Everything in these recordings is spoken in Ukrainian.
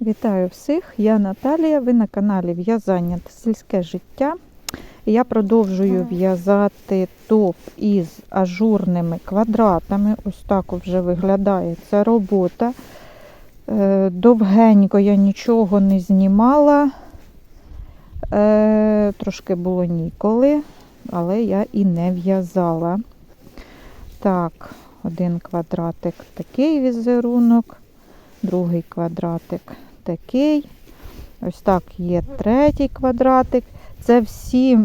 Вітаю всіх! Я Наталія. Ви на каналі В'язання та сільське життя. Я продовжую в'язати топ із ажурними квадратами. Ось так вже виглядає ця робота. Е, Довгенько я нічого не знімала. Е, Трошки було ніколи, але я і не в'язала. Так, один квадратик такий візерунок, другий квадратик такий. Ось так є третій квадратик. Це всі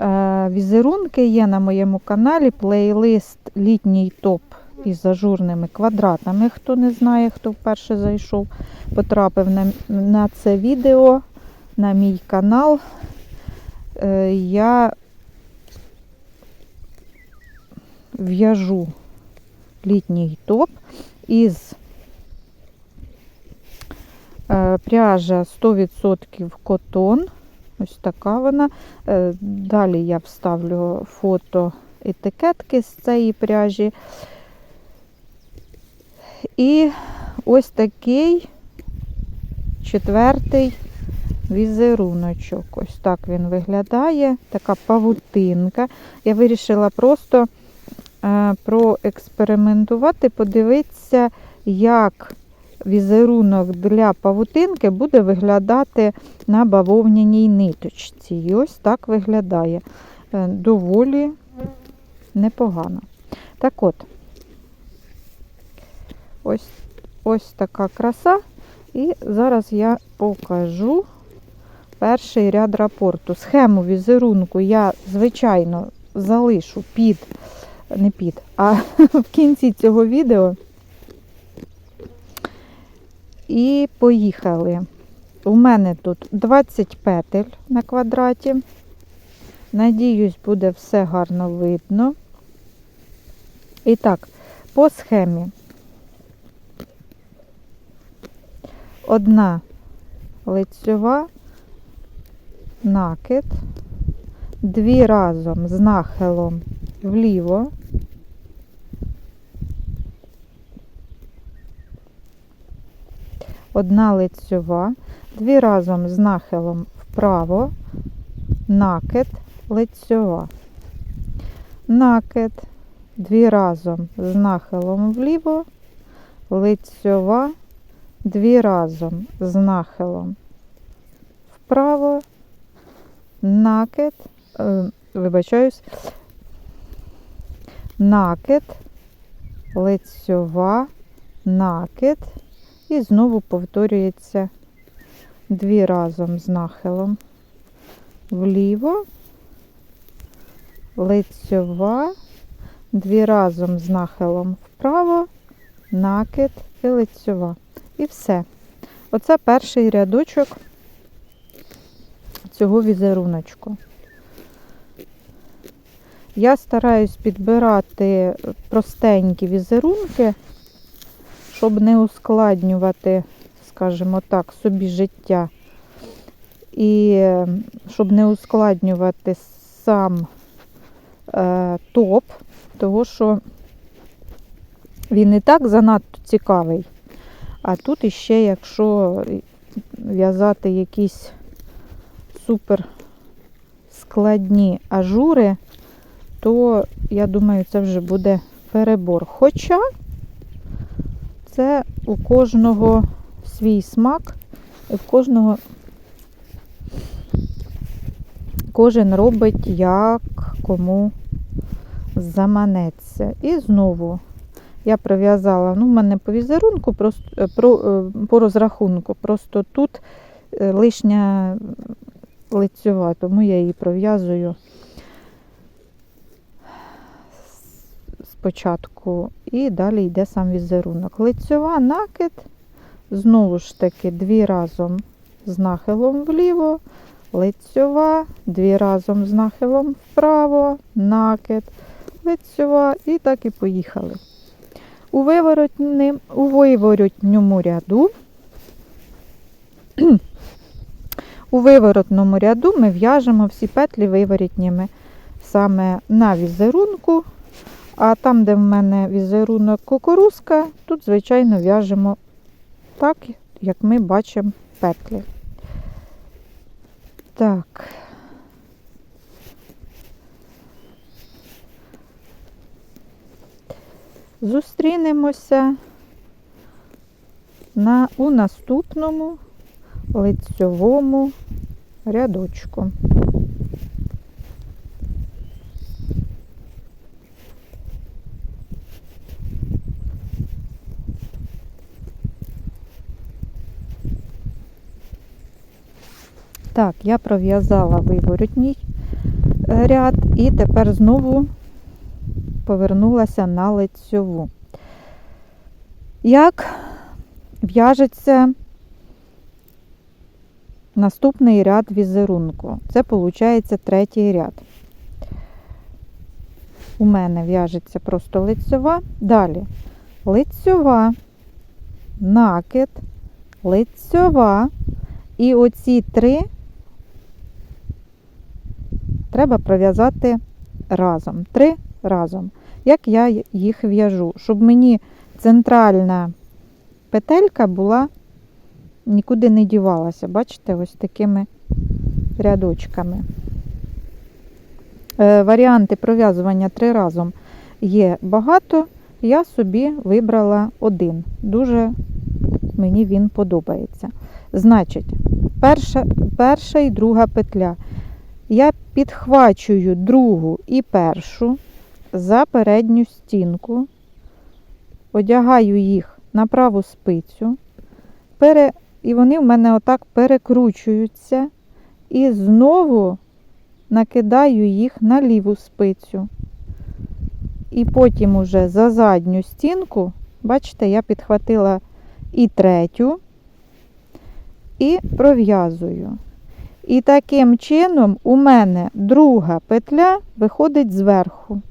е, візерунки є на моєму каналі. Плейлист літній топ із ажурними квадратами. Хто не знає, хто вперше зайшов, потрапив на, на це відео на мій канал. Е, я в'яжу літній топ із пряжа 100% котон. Ось така вона. Е, Далі я вставлю фото етикетки з цієї пряжі. І ось такий четвертий візеруночок. Ось так він виглядає. Така павутинка. Я вирішила просто е, проекспериментувати, подивитися, як візерунок для павутинки буде виглядати на бавовняній ниточці. І ось так виглядає. Е, Доволі непогано. Так от, ось, ось така краса. І зараз я покажу перший ряд рапорту. Схему візерунку я, звичайно, залишу під, не під, а в кінці цього відео. І поїхали. У мене тут 20 петель на квадраті. Надіюсь, буде все гарно видно. І так, по схемі. Одна лицьова, накид, дві разом з нахилом вліво, одна лицьова, дві разом з нахилом вправо, накид, лицьова, накид, дві разом з нахилом вліво, лицьова, дві разом з нахилом вправо, накид, е, вибачаюсь, накид, лицьова, накид, і знову повторюється дві разом з нахилом вліво, лицьова, дві разом з нахилом вправо, накид і лицьова. І все. Оце перший рядочок цього візеруночку. Я стараюсь підбирати простенькі візерунки, щоб не ускладнювати, скажімо так, собі життя. І е, щоб не ускладнювати сам е, топ, того що він і так занадто цікавий. А тут іще, якщо в'язати якісь супер складні ажури, то, я думаю, це вже буде перебор. Хоча це у кожного свій смак, і в кожного кожен робить, як кому заманеться. І знову я прив'язала, ну, в мене по візерунку, просто, е, про, е, по розрахунку, просто тут е, лишня лицьова, тому я її пров'язую спочатку. І далі йде сам візерунок. Лицьова, накид, знову ж таки, дві разом з нахилом вліво, лицьова, дві разом з нахилом вправо, накид, лицьова, і так і поїхали. У виворотньому ряду у виворотному ряду ми в'яжемо всі петлі виворотніми саме на візерунку, А там, де в мене візерунок кукурузка, тут, звичайно, в'яжемо так, як ми бачимо петлі. Так. Зустрінемося на, у наступному лицьовому рядочку. Так, я пров'язала виворотній е, ряд і тепер знову повернулася на лицьову. Як в'яжеться наступний ряд візерунку? Це виходить третій ряд. У мене в'яжеться просто лицьова. Далі лицьова, накид, лицьова. І оці три треба пров'язати разом. Три разом. Як я їх в'яжу, щоб мені центральна петелька була, нікуди не дівалася. Бачите, ось такими рядочками. Е, варіанти пров'язування три разом є багато. Я собі вибрала один. Дуже мені він подобається. Значить, перша, перша і друга петля. Я підхвачую другу і першу за передню стінку, одягаю їх на праву спицю, пере, і вони в мене отак перекручуються, і знову накидаю їх на ліву спицю. І потім уже за задню стінку, бачите, я підхватила і третю, і пров'язую. І таким чином у мене друга петля виходить зверху.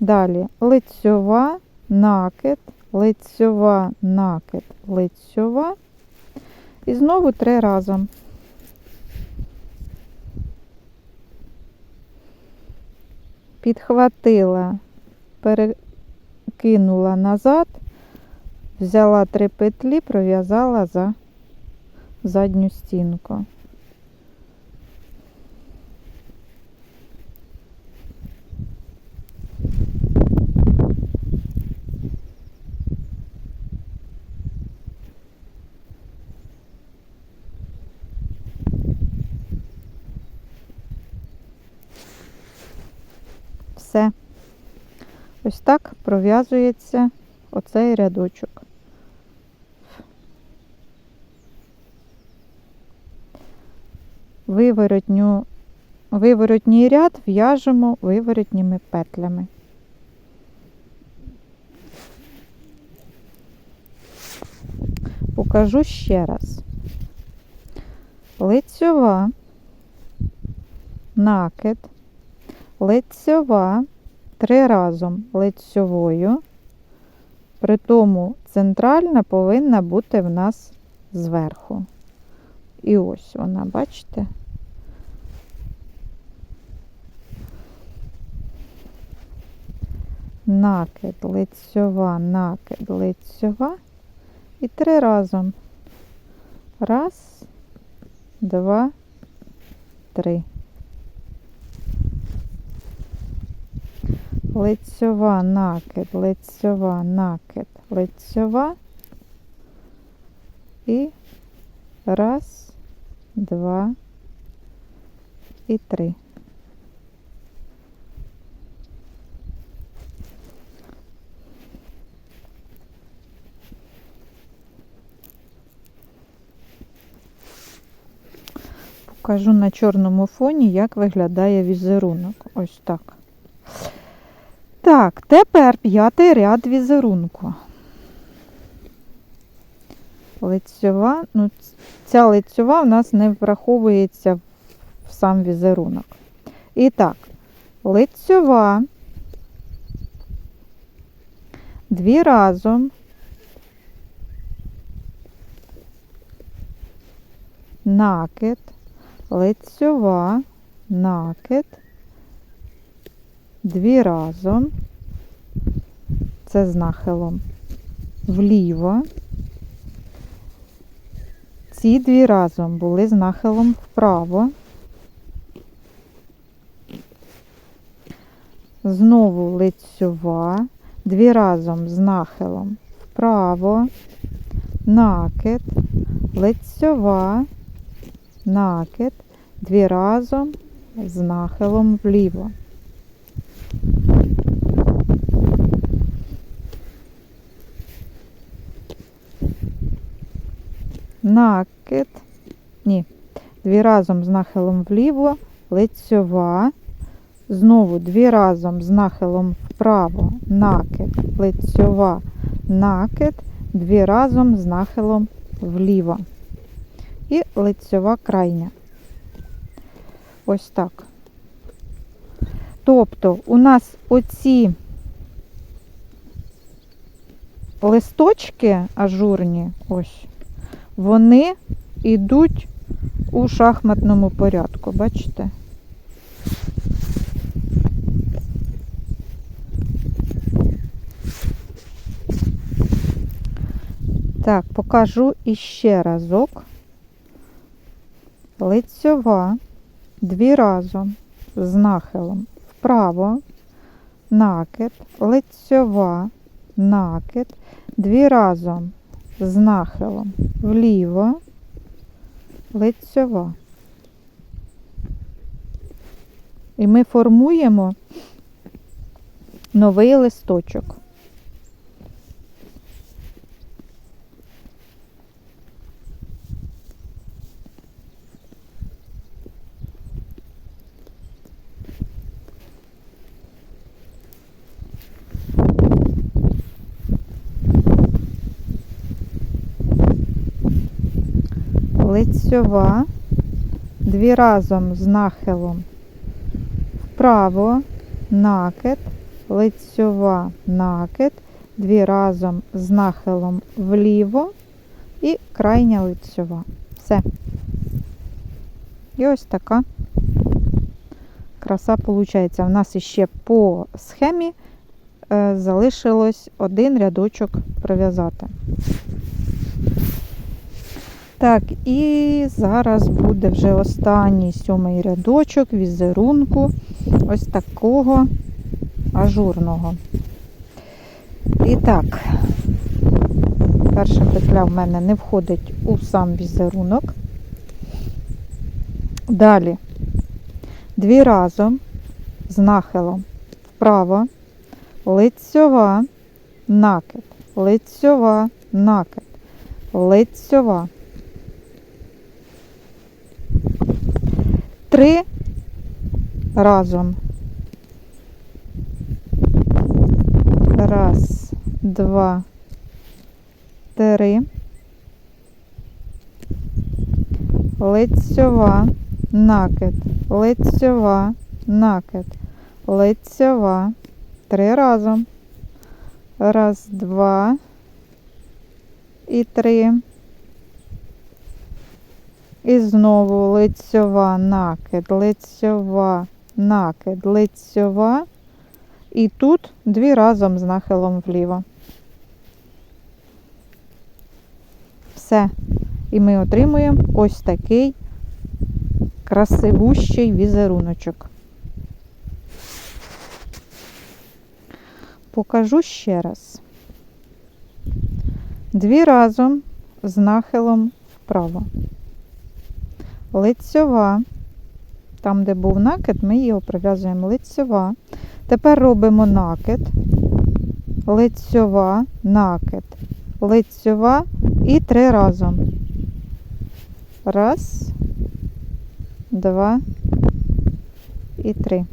Далі лицьова, накид, лицьова, накид, лицьова. І знову три разом. Підхватила, перекинула назад, взяла три петлі, пров'язала за задню стінку. Все. Ось так пров'язується оцей рядочок. Виворотню, виворотній ряд в'яжемо виворотніми петлями. Покажу ще раз. Лицьова, накид, лицьова, три разом лицьовою, при тому центральна повинна бути в нас зверху. І ось вона, бачите? Накид, лицьова, накид, лицьова. І три разом. Раз, два, три. Лицьова, накид, лицьова, накид, лицьова. І раз, два і три. Покажу на чорному фоні, як виглядає візерунок. Ось так. Так, тепер п'ятий ряд візерунку. Лицьова, ну, ця лицьова в нас не враховується в сам візерунок. І так, лицьова, дві разом, накид, лицьова, накид, дві разом, це з нахилом вліво. Ці дві разом були з нахилом вправо. Знову лицьова, дві разом з нахилом вправо, накид, лицьова, накид, дві разом з нахилом вліво. Накид, ні, дві разом з нахилом вліво, лицьова, знову дві разом з нахилом вправо, накид, лицьова, накид, дві разом з нахилом вліво. І лицьова крайня. Ось так. Тобто у нас оці листочки ажурні, ось, вони йдуть у шахматному порядку, бачите? Так, покажу іще разок. Лицьова, дві разом з нахилом вправо, накид, лицьова, накид, дві разом з нахилом вліво, лицьова. І ми формуємо новий листочок. Лицьова, дві разом з нахилом вправо, накид, лицьова, накид, дві разом з нахилом вліво і крайня лицьова. Все. І ось така краса виходить. У нас іще по схемі е, залишилось один рядочок пров'язати. Так, і зараз буде вже останній сьомий рядочок візерунку ось такого ажурного. І так, перша петля в мене не входить у сам візерунок. Далі дві разом з нахилом вправо, лицьова, накид, лицьова, накид, лицьова. Три разом. Раз, два, три. Лицьова, накид, лицьова, накид, лицьова. Три разом. Раз, два і три. І знову лицьова, накид, лицьова, накид, лицьова. І тут дві разом з нахилом вліво. Все. І ми отримуємо ось такий красивущий візеруночок. Покажу ще раз. Дві разом з нахилом вправо лицьова. Там, де був накид, ми його прив'язуємо лицьова. Тепер робимо накид, лицьова, накид, лицьова і три разом. Раз, два і три.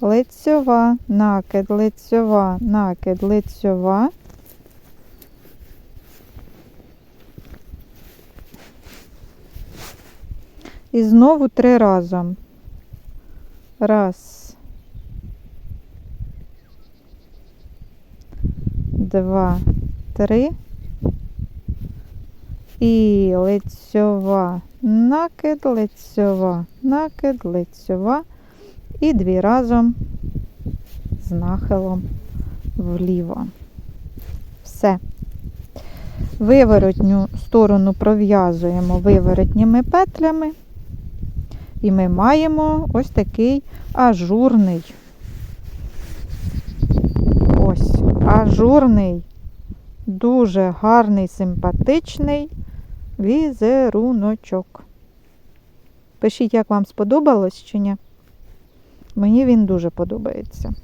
Лицьова, накид, лицьова, накид, лицьова. І знову три разом. Раз. Два, три. І лицьова накид, лицьова накид, лицьова. І дві разом з нахилом вліво. Все. Виворотню сторону пров'язуємо виворотніми петлями. І ми маємо ось такий ажурний. Ось, ажурний, дуже гарний, симпатичний візеруночок. Пишіть, як вам сподобалось чи ні. Мені він дуже подобається.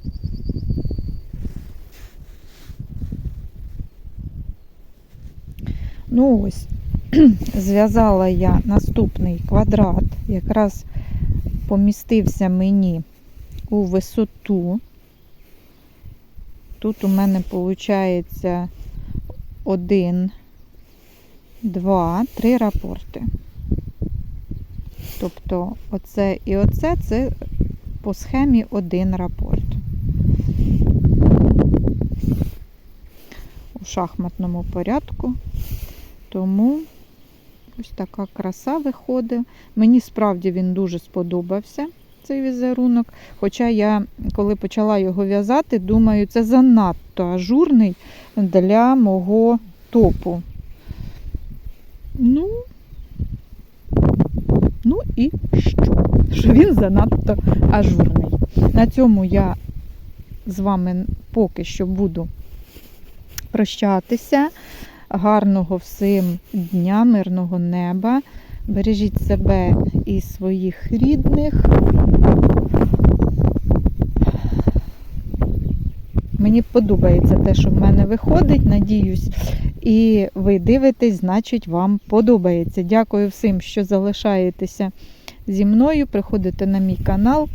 Ну ось, зв'язала я наступний квадрат, якраз помістився мені у висоту. Тут у мене виходить один, два, три рапорти. Тобто оце і оце це по схемі один рапорт. У шахматному порядку. Тому ось така краса виходить. Мені справді він дуже сподобався, цей візерунок. Хоча я, коли почала його в'язати, думаю, це занадто ажурний для мого топу. Ну, ну і що? Що він занадто ажурний. На цьому я з вами поки що буду прощатися. Гарного всім дня, мирного неба. Бережіть себе і своїх рідних. Мені подобається те, що в мене виходить. Надіюсь, і ви дивитесь, значить, вам подобається. Дякую всім, що залишаєтеся зі мною. Приходите на мій канал,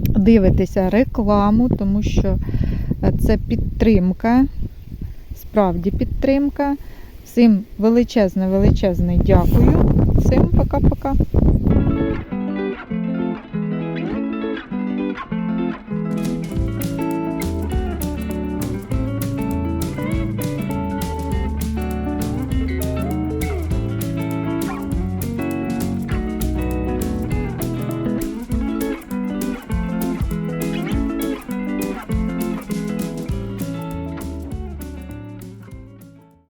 дивитеся рекламу, тому що це підтримка справді підтримка. Всім величезне, величезне дякую. Всім пока-пока.